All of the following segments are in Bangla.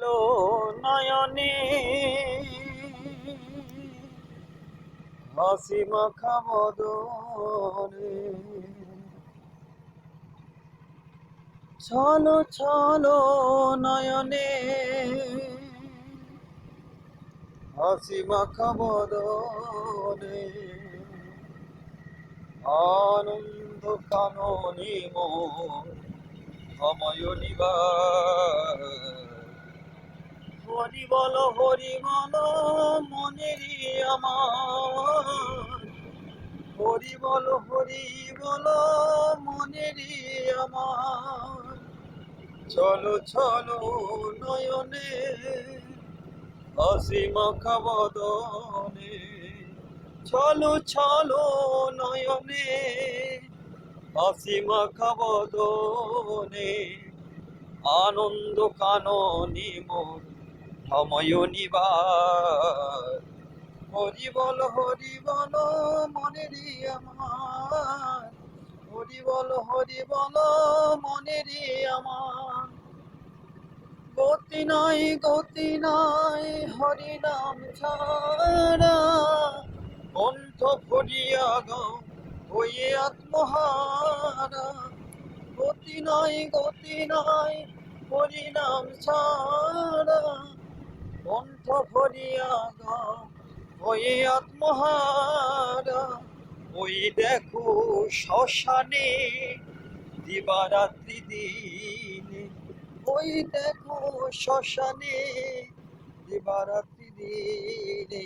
লো নয়নে। হাসি মাখা বদনে চলো চলো নয়নে। হাসি মাখা বদনে আনন্দ কাননে মন সময় নিবার। হরি বল হরি বল মনেরই আমার। হরি বল হরি বল মনেরই আমার। চলো চলো নয়নে হাসি মাখা বদনে চলো চলো নয়নে হাসি মাখা বদনে আনন্দ কাননি মোর সময় নিবার হরি বল হরি বল, মনেরই আমার। হরি বল হরি বল, মনেরই আমার। গতি নাই গতি নাই, হরি নাম ছাড়া। কণ্ঠ ভরিয়া গাও, হয়ে আত্মহারা। গতি নাই গতি নাই, হরি নাম ছাড়া। কণ্ঠ ভরিয়া গাও হয়ে আত্মহারা, ওই দেখো শ্মশানে দিবারাত্রি দিনে। ওই দেখো শ্মশানে দিবারাত্রি দিনে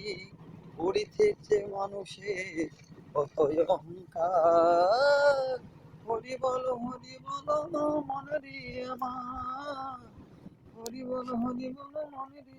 করিতেছে মানুষের কত অহংকার। হরি বল হরি বল, মনে রে আমার। হরি বল হরি বল, মনে রে